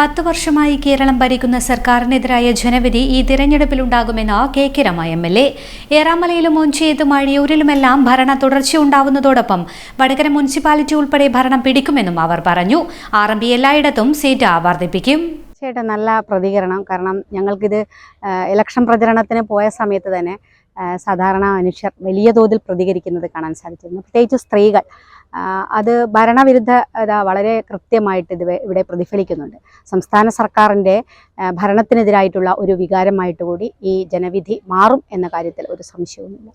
പത്ത് വർഷമായി കേരളം ഭരിക്കുന്ന സർക്കാരിനെതിരായ ജനവിധി ഈ തിരഞ്ഞെടുപ്പിലുണ്ടാകുമെന്ന് K K Rema M L A. ഏറാമലയിലും ഒഞ്ചിയത്തും അഴിയൂരിലുമെല്ലാം ഭരണ തുടർച്ചയുണ്ടാവുന്നതോടൊപ്പം വടകര മുനിസിപ്പാലിറ്റി ഉൾപ്പെടെ ഭരണം പിടിക്കുമെന്നും അവർ പറഞ്ഞു. ആർ എം പി എല്ലായിടത്തും സീറ്റ് വർദ്ധിപ്പിക്കും തീർച്ചയായിട്ടും നല്ല പ്രതികരണം. കാരണം ഞങ്ങൾക്കിത് ഇലക്ഷൻ പ്രചരണത്തിന് പോയ സമയത്ത് തന്നെ സാധാരണ മനുഷ്യർ വലിയ തോതിൽ പ്രതികരിക്കുന്നത് കാണാൻ സാധിച്ചിരുന്നു. പ്രത്യേകിച്ച് സ്ത്രീകൾ. അത് ഭരണവിരുദ്ധ ഇതാ വളരെ കൃത്യമായിട്ട് ഇത് ഇവിടെ പ്രതിഫലിക്കുന്നുണ്ട്. സംസ്ഥാന സർക്കാരിന്റെ ഭരണത്തിനെതിരായിട്ടുള്ള ഒരു വികാരമായിട്ട് കൂടി ഈ ജനവിധി മാറും എന്ന കാര്യത്തിൽ ഒരു സംശയവുമില്ല.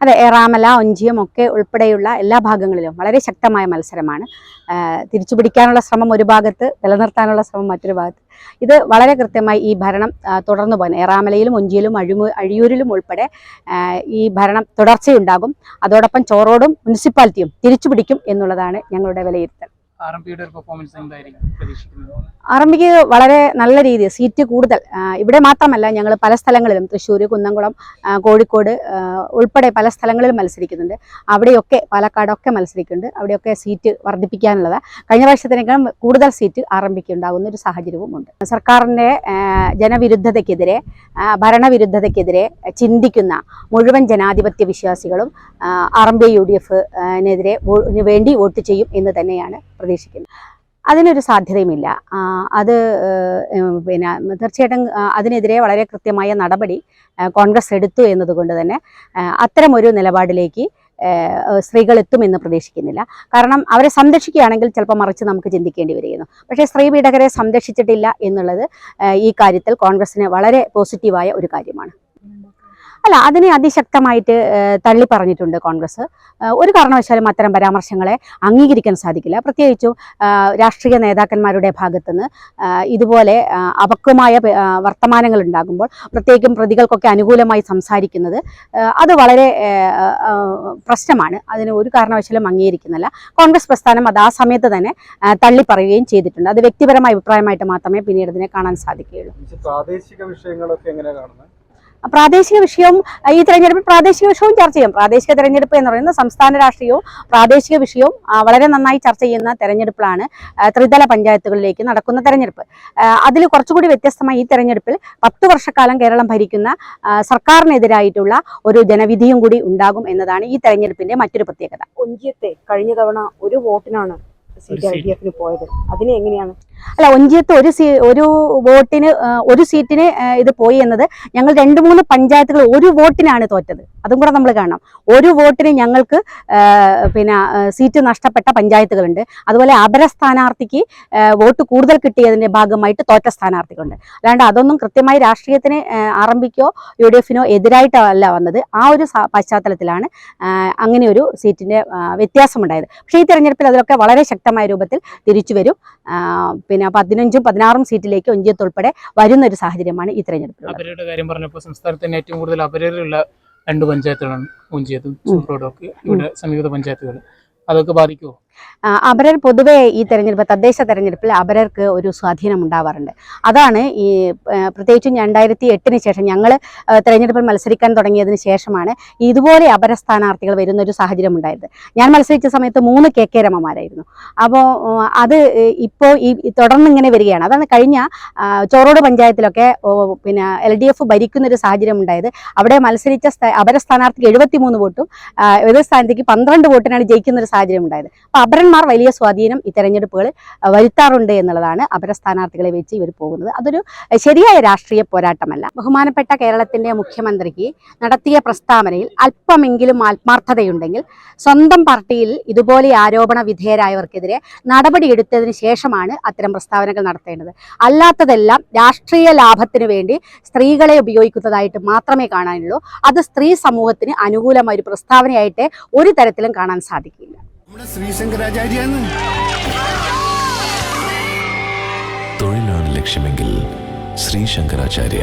അതെ ഏറാമല ഒഞ്ചിയം ഒക്കെ ഉൾപ്പെടെയുള്ള എല്ലാ ഭാഗങ്ങളിലും വളരെ ശക്തമായ മത്സരമാണ്. തിരിച്ചുപിടിക്കാനുള്ള തിരിച്ചു പിടിക്കാനുള്ള ശ്രമം ഒരു ഭാഗത്ത് നിലനിർത്താനുള്ള ശ്രമം മറ്റൊരു ഭാഗത്ത്. ഇത് വളരെ കൃത്യമായി ഈ ഭരണം തുടർന്നു പോകാൻ ഏറാമലയിലും ഒഞ്ചിയിലും അഴിമു അഴിയൂരിലും ഉൾപ്പെടെ ഈ ഭരണം തുടർച്ചയുണ്ടാകും. അതോടൊപ്പം ചോറോടും മുനിസിപ്പാലിറ്റിയും തിരിച്ചുപിടിക്കും എന്നുള്ളതാണ് ഞങ്ങളുടെ വിലയിരുത്തൽ. ആർ പെർഫോമൻസ് വളരെ നല്ല രീതിയിൽ സീറ്റ് കൂടുതൽ. ഇവിടെ മാത്രമല്ല ഞങ്ങൾ പല സ്ഥലങ്ങളിലും തൃശ്ശൂർ കുന്നംകുളം കോഴിക്കോട് ഉൾപ്പെടെ പല സ്ഥലങ്ങളിലും മത്സരിക്കുന്നുണ്ട്. അവിടെയൊക്കെ പാലക്കാടൊക്കെ മത്സരിക്കുന്നുണ്ട്. അവിടെയൊക്കെ സീറ്റ് വർദ്ധിപ്പിക്കാനുള്ളത്. കഴിഞ്ഞ പ്രാവശ്യത്തിനേക്കാളും കൂടുതൽ സീറ്റ് ആർ ഉണ്ടാകുന്ന ഒരു സാഹചര്യവുമുണ്ട് സർക്കാരിന്റെ ആ, ജനവിരുദ്ധതയ്ക്കെതിരെ ഭരണവിരുദ്ധതയ്ക്കെതിരെ ചിന്തിക്കുന്ന മുഴുവൻ ജനാധിപത്യ വിശ്വാസികളും ആർ എം യു ഡി എഫിനെതിരെ വേണ്ടി വോട്ട് ചെയ്യും എന്ന് തന്നെയാണ് പ്രതീക്ഷിക്കുന്നത് അതിനൊരു സാധ്യതയുമില്ല. അത് പിന്നെ തീർച്ചയായിട്ടും അതിനെതിരെ വളരെ കൃത്യമായ നടപടി കോൺഗ്രസ് എടുത്തു എന്നതുകൊണ്ട് തന്നെ അത്തരമൊരു നിലപാടിലേക്ക് സ്ത്രീകൾ എത്തുമെന്ന് പ്രതീക്ഷിക്കുന്നില്ല. കാരണം അവരെ സംരക്ഷിക്കുകയാണെങ്കിൽ ചിലപ്പോൾ മറിച്ച് നമുക്ക് ചിന്തിക്കേണ്ടി വരികയുന്നു പക്ഷേ സ്ത്രീ പീഡകരെ സംരക്ഷിച്ചിട്ടില്ല എന്നുള്ളത് ഈ കാര്യത്തിൽ കോൺഗ്രസിന് വളരെ പോസിറ്റീവായ ഒരു കാര്യമാണ്. അല്ല അതിനെ അതിശക്തമായിട്ട് തള്ളി പറഞ്ഞിട്ടുണ്ട് കോൺഗ്രസ്. ഒരു കാരണവശാലും അത്തരം പരാമർശങ്ങളെ അംഗീകരിക്കാൻ സാധിക്കില്ല. പ്രത്യേകിച്ചും രാഷ്ട്രീയ നേതാക്കന്മാരുടെ ഭാഗത്തുനിന്ന് ഇതുപോലെ അപക്വമായ വർത്തമാനങ്ങൾ ഉണ്ടാകുമ്പോൾ പ്രത്യേകിച്ചും പ്രതികൾക്കൊക്കെ അനുകൂലമായി സംസാരിക്കുന്നത് അത് വളരെ പ്രശ്നമാണ്. അതിന് ഒരു കാരണവശാലും അംഗീകരിക്കുന്നില്ല. കോൺഗ്രസ് പ്രസ്ഥാനം അത് ആ സമയത്ത് തന്നെ തള്ളി പറയുകയും ചെയ്തിട്ടുണ്ട്. അത് വ്യക്തിപരമായ അഭിപ്രായമായിട്ട് മാത്രമേ പിന്നീട് ഇതിനെ കാണാൻ സാധിക്കുകയുള്ളൂ. പ്രാദേശിക വിഷയങ്ങളൊക്കെ എങ്ങനെ കാണുന്നത് പ്രാദേശിക വിഷയവും ഈ തെരഞ്ഞെടുപ്പിൽ പ്രാദേശിക വിഷയവും ചർച്ച ചെയ്യും. പ്രാദേശിക തെരഞ്ഞെടുപ്പ് എന്ന് പറയുന്ന സംസ്ഥാന രാഷ്ട്രീയവും പ്രാദേശിക വിഷയവും വളരെ നന്നായി ചർച്ച ചെയ്യുന്ന തെരഞ്ഞെടുപ്പിലാണ് ത്രിതല പഞ്ചായത്തുകളിലേക്ക് നടക്കുന്ന തെരഞ്ഞെടുപ്പ്. അതിൽ കുറച്ചുകൂടി വ്യത്യസ്തമായി ഈ തെരഞ്ഞെടുപ്പിൽ പത്ത് വർഷക്കാലം കേരളം ഭരിക്കുന്ന സർക്കാരിനെതിരായിട്ടുള്ള ഒരു ജനവിധിയും കൂടി ഉണ്ടാകും എന്നതാണ് ഈ തെരഞ്ഞെടുപ്പിന്റെ മറ്റൊരു പ്രത്യേകത. ഒഞ്ചിയത്തെ കഴിഞ്ഞ തവണ ഒരു വോട്ടിനാണ് ഡി എഫിന് പോയത്. അതിനെ എങ്ങനെയാണ് അല്ല ഒഞ്ചിയത്ത് ഒരു സീ ഒരു വോട്ടിന് ഒരു സീറ്റിന് ഇത് പോയി എന്നത് ഞങ്ങൾ രണ്ട് മൂന്ന് പഞ്ചായത്തുകൾ ഒരു വോട്ടിനാണ് തോറ്റത്. അതും കൂടെ നമ്മൾ കാണണം. ഒരു വോട്ടിന് ഞങ്ങൾക്ക് പിന്നെ സീറ്റ് നഷ്ടപ്പെട്ട പഞ്ചായത്തുകളുണ്ട്. അതുപോലെ അപര സ്ഥാനാർത്ഥിക്ക് വോട്ട് കൂടുതൽ കിട്ടിയതിന്റെ ഭാഗമായിട്ട് തോറ്റ സ്ഥാനാർത്ഥികളുണ്ട്. അല്ലാണ്ട് അതൊന്നും കൃത്യമായി രാഷ്ട്രീയത്തിന് ആരംഭിക്കോ യു ഡി എഫിനോ എതിരായിട്ടല്ല വന്നത്. ആ ഒരു പശ്ചാത്തലത്തിലാണ് അങ്ങനെ ഒരു സീറ്റിന്റെ ആ, വ്യത്യാസമുണ്ടായത്. പക്ഷേ ഈ തെരഞ്ഞെടുപ്പിൽ അതിലൊക്കെ വളരെ ശക്തമായ രൂപത്തിൽ തിരിച്ചു വരും. പിന്നെ പതിനഞ്ചും പതിനാറും സീറ്റിലേക്ക് ഒഞ്ചിയത്ത് ഉൾപ്പെടെ വരുന്ന ഒരു സാഹചര്യമാണ് ഈ തെരഞ്ഞെടുപ്പിൽ അപരയുടെ കാര്യം പറഞ്ഞപ്പോൾ സംസ്ഥാനത്ത് തന്നെ ഏറ്റവും കൂടുതൽ അപരരുള്ള രണ്ട് പഞ്ചായത്തുകളാണ് ഒഞ്ചിയത്തും ഇവിടെ സമീപ പഞ്ചായത്തുകൾ. അതൊക്കെ ബാധിക്കുമോ അപരർ പൊതുവെ ഈ തെരഞ്ഞെടുപ്പ് തദ്ദേശ തെരഞ്ഞെടുപ്പിൽ അപരർക്ക് ഒരു സ്വാധീനം ഉണ്ടാവാറുണ്ട്. അതാണ് ഈ പ്രത്യേകിച്ചും രണ്ടായിരത്തി എട്ടിന് ശേഷം ഞങ്ങൾ തെരഞ്ഞെടുപ്പിൽ മത്സരിക്കാൻ തുടങ്ങിയതിന് ശേഷമാണ് ഇതുപോലെ അപര സ്ഥാനാർത്ഥികൾ വരുന്ന ഒരു സാഹചര്യം ഉണ്ടായത്. ഞാൻ മത്സരിച്ച സമയത്ത് മൂന്ന് കെ കെ രമമാരായിരുന്നു. അപ്പോൾ അത് ഇപ്പോൾ ഈ തുടർന്ന് ഇങ്ങനെ വരികയാണ്. അതാണ് കഴിഞ്ഞ ചോറോട് പഞ്ചായത്തിലൊക്കെ പിന്നെ എൽ ഡി എഫ് ഭരിക്കുന്ന ഒരു സാഹചര്യം ഉണ്ടായത്. അവിടെ മത്സരിച്ച അപര സ്ഥാനാർത്ഥിക്ക് എഴുപത്തി മൂന്ന് വോട്ടും ആ, സ്ഥാനത്തേക്ക് പന്ത്രണ്ട് വോട്ടിനാണ് ജയിക്കുന്ന ഒരു സാഹചര്യം ഉണ്ടായത്. അപരന്മാർ വലിയ സ്വാധീനം ഈ തെരഞ്ഞെടുപ്പുകളിൽ വരുത്താറുണ്ട് എന്നുള്ളതാണ് അപര സ്ഥാനാർത്ഥികളെ വെച്ച് ഇവർ പോകുന്നത്. അതൊരു ശരിയായ രാഷ്ട്രീയ പോരാട്ടമല്ല. ബഹുമാനപ്പെട്ട കേരളത്തിന്റെ മുഖ്യമന്ത്രിക്ക് നടത്തിയ പ്രസ്താവനയിൽ അല്പമെങ്കിലും ആത്മാർത്ഥതയുണ്ടെങ്കിൽ സ്വന്തം പാർട്ടിയിൽ ഇതുപോലെ ആരോപണ വിധേയരായവർക്കെതിരെ നടപടിയെടുത്തതിന് ശേഷമാണ് അത്തരം പ്രസ്താവനകൾ നടത്തേണ്ടത്. അല്ലാത്തതെല്ലാം രാഷ്ട്രീയ ലാഭത്തിനു വേണ്ടി സ്ത്രീകളെ ഉപയോഗിക്കുന്നതായിട്ട് മാത്രമേ കാണാനുള്ളൂ. അത് സ്ത്രീ സമൂഹത്തിന് അനുകൂലമായ ഒരു പ്രസ്താവനയായിട്ട് ഒരു തരത്തിലും കാണാൻ സാധിക്കില്ല. നമ്മുടെ ശ്രീശങ്കരാചാര്യാണ്. തൊഴിലാണ് ലക്ഷ്യമെങ്കിൽ ശ്രീ ശങ്കരാചാര്യ